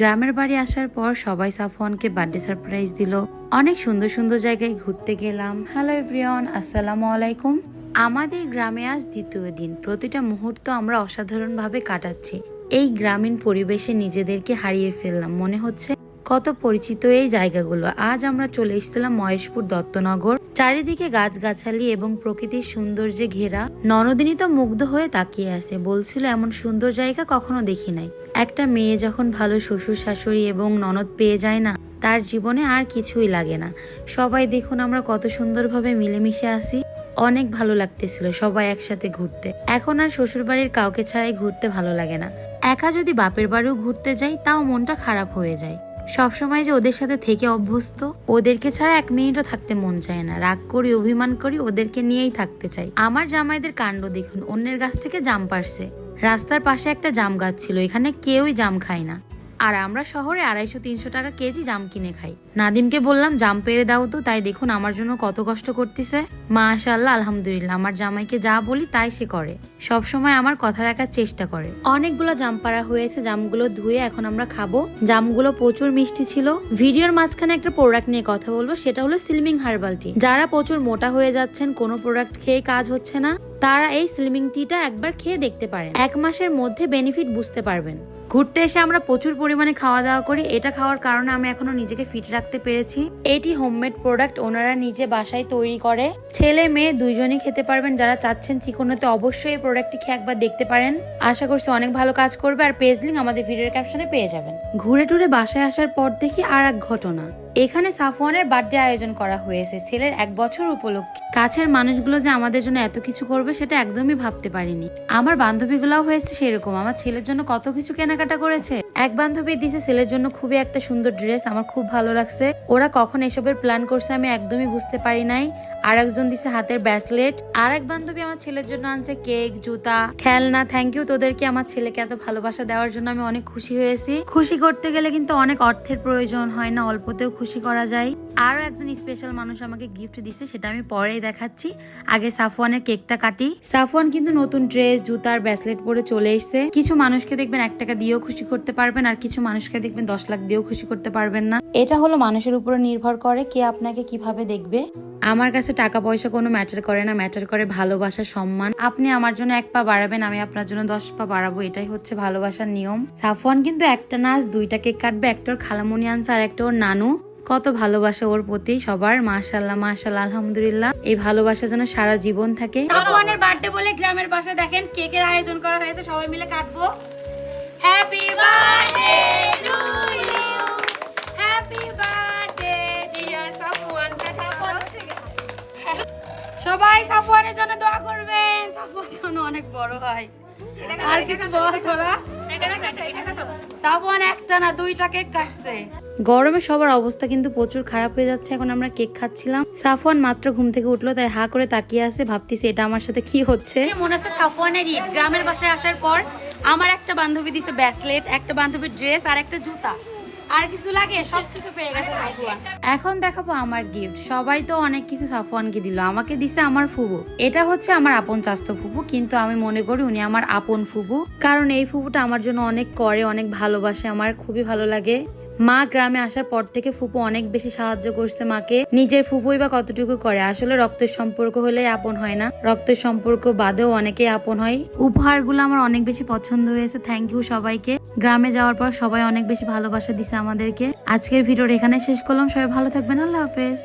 গ্রামের বাড়ি আসার পর সবাই সাফওয়ানকে বার্থডে সারপ্রাইজ দিল। অনেক সুন্দর সুন্দর জায়গায় ঘুরতে গেলাম। হ্যালো এভরিওয়ান, আসসালামু আলাইকুম। আমাদের গ্রামে আজ দ্বিতীয় দিন। প্রতিটা মুহূর্ত আমরা অসাধারণভাবে কাটাচ্ছি। এই গ্রামীণ পরিবেশে নিজেদেরকে হারিয়ে ফেললাম। মনে হচ্ছে কত পরিচিত এই জায়গাগুলো। আজ আমরা চলে এসেছিলাম মহেশপুর দত্তনগর। চারিদিকে গাছগাছালি এবং প্রকৃতির সৌন্দর্যে ঘেরা। ননদিনী তো মুগ্ধ হয়ে তাকিয়ে আছে, বলছিল এমন সুন্দর জায়গা কখনো দেখি নাই। একটা মেয়ে যখন ভালো শ্বশুর শাশুড়ি এবং ননদ পেয়ে যায় না, তার জীবনে আর কিছুই লাগে না। সবাই দেখুন আমরা কত সুন্দরভাবে মিলেমিশে আসি অনেক ভালো লাগতেছিল সবাই একসাথে ঘুরতে। এখন আর শ্বশুরবাড়ির কাউকে ছাড়াই ঘুরতে ভালো লাগে না। একা যদি বাপের বাড়িও ঘুরতে যাই, তাও মনটা খারাপ হয়ে যায়। সবসময় যে ওদের সাথে থেকে অভ্যস্ত, ওদেরকে ছাড়া এক মিনিটও থাকতে মন চায় না। রাগ করি, অভিমান করি, ওদেরকে নিয়েই থাকতে চাই। আমার জামাইদের কাণ্ড দেখুন, অন্যের গাছ থেকে জাম পারছে। রাস্তার পাশে একটা জাম গাছ ছিল, এখানে কেউই জাম খায় না। আর আমরা শহরে আড়াইশো, তিনশো টাকা কেজি জাম কিনে খাই। নাদিমকে বললাম, জাম পেরে দাও তো, তাই দেখুন আমার জন্য কত কষ্ট করতেছে। মাশাল্লাহ আলহামদুলিল্লাহ, আমার জামাইকে যা বলি তাই সে করে। সব সময় আমার কথা রাখার চেষ্টা করে। অনেকগুলো জাম পাড়া হয়েছে, জামগুলো ধুয়ে এখন আমরা খাব। জামগুলো প্রচুর মিষ্টি ছিল। ভিডিওর মাঝখানে একটা প্রোডাক্ট নিয়ে কথা বলব, সেটা হলো স্লিমিং হার্বাল টি। যারা প্রচুর মোটা হয়ে যাচ্ছেন, কোনো প্রোডাক্ট খেয়ে কাজ হচ্ছে না। তারা এই স্লিমিং টিটা একবার খেয়ে দেখতে পারেন। এক মাসের মধ্যে বেনিফিট বুঝতে পারবেন। ঘুরতে এসে আমরা প্রচুর পরিমাণে খাওয়া দাওয়া করি। এটা খাওয়ার কারণে আমি এখনও নিজেকে ফিট রাখতে পেরেছি। এটি হোমমেড প্রোডাক্ট ওনারা নিজে বাসায় তৈরি করে। ছেলে মেয়ে দুইজনই খেতে পারবেন। যারা চাচ্ছেন চিকনোতে অবশ্যই এই প্রোডাক্টটি খেয়ে একবার দেখতে পারেন। আশা করছি অনেক ভালো কাজ করবে। আর পেজলিং আমাদের ভিডিওর ক্যাপশনে পেয়ে যাবেন। ঘুরে টুরে বাসায় আসার পর দেখি আর এক ঘটনা। এখানে সাফওয়ানের বার্থডে আয়োজন করা হয়েছে। ছেলের এক বছর উপলক্ষে। কাছের মানুষগুলো যে আমাদের জন্য এত কিছু করবে, সেটা একদমই ভাবতে পারিনি। আমার বান্ধবীগুলোও হয়েছে সেরকম। আমার ছেলের জন্য কত কিছু কেনাকাটা করেছে? এক বান্ধবী দিছে ছেলের জন্য খুবই একটা সুন্দর ড্রেস, আমার খুব ভালো লাগছে। ওরা কখন এসবের প্ল্যান করছে আমি একদমই বুঝতে পারি নাই। আর একজন দিছে হাতের ব্যাসলেট। আর এক বান্ধবী আমার ছেলের জন্য আনছে কেক, জুতা। খেলনা থ্যাংক ইউ তোদেরকে আমার ছেলেকে এত ভালোবাসা দেওয়ার জন্য আমি অনেক খুশি হয়েছি। খুশি করতে গেলে কিন্তু অনেক অর্থের প্রয়োজন হয় না, অল্পতেও খুশি করা যায়। আরও একজন স্পেশাল মানুষ আমাকে গিফট দিছে, সেটা আমি পরেই দেখাচ্ছি। আগে সাফওয়ানের কেকটা কাটি। সাফওয়ান কিন্তু নতুন ড্রেস জুতার ব্যাসলেট পরে চলে এসেছে। কিছু মানুষকে দেখবেন এক টাকা দিয়েও খুশি করতে পারবেন, আর কিছু মানুষকে দেখবেন দশ লাখ দিয়েও খুশি করতে পারবেন না। এটা হলো মানুষের উপরে নির্ভর করে কে আপনাকে কীভাবে দেখবে। আমার কাছে টাকা পয়সা কোনো ম্যাটার করে না ম্যাটার করে ভালোবাসা, সম্মান। আপনি আমার জন্য এক পা বাড়াবেন, আমি আপনার জন্য দশ পা বাড়াবো, এটাই হচ্ছে ভালোবাসার নিয়ম। সাফওয়ান কিন্তু একটা নাচ, দুইটা কেক কাটবে, একটা ওর খালামুনি আনছে আর একটা ওর নানু। কত ভালোবাসা ওর প্রতি সবার মাশাল্লাহ মাশাল্লাহ আলহামদুলিল্লাহ। এই ভালোবাসা যেন সারা জীবন থাকে। বার্থডে বলে গ্রামের পাশে দেখেন কেকের আয়োজন করা হয়েছে, সবাই মিলে কাটবো। হ্যাপি বার্থডে টু সবাই সাফওয়ানের জন্য দোয়া করবেন। সাফওয়ান অনেক বড় হয়। আর কিছু বল তোরা সাফওয়ান একটা না দুইটা কেক কাটছে। গরমে সবার অবস্থা কিন্তু প্রচুর খারাপ হয়ে যাচ্ছে এখন আমরা কেক খাচ্ছিলাম। সাফওয়ান মাত্র ঘুম থেকে উঠল তাই হা করে তাকিয়ে আছে ভাবতেছি এটা আমার সাথে কি হচ্ছে। মনে হচ্ছে সাফওয়ানের ঈদ? গ্রামের বাসায় আসার পর আমার একটা বান্ধবী দিছে ব্যাসলেট একটা বান্ধবীর ড্রেস আর একটা জুতা। আর কিছু লাগে? সব কিছু পেয়ে গেছে এখন দেখাবো আমার গিফট সবাই তো অনেক কিছু সাফওয়ানকে দিল। আমাকে দিছে আমার ফুবু। এটা হচ্ছে আমার আপন চাস্তো ফুবু, কিন্তু আমি মনে করি উনি আমার আপন ফুবু। কারণ এই ফুবুটা আমার জন্য অনেক করে, অনেক ভালোবাসে, আমার খুবই ভালো লাগে। মা গ্রামে আসার পর থেকে ফুপু অনেক বেশি সাহায্য করছে মাকে। নিজের ফুপুই বা কতটুকু করে? আসলে রক্তের সম্পর্ক হলেই আপন হয় না। রক্তের সম্পর্ক বাদেও অনেকেই আপন হয়। উপহারগুলো আমার অনেক বেশি পছন্দ হয়েছে। থ্যাংক ইউ সবাইকে। গ্রামে যাওয়ার পর সবাই অনেক বেশি ভালোবাসা দিছে আমাদেরকে। আজকের ভিডিওর এখানে শেষ করলাম। সবাই ভালো থাকবেন। আল্লাহ হাফেজ।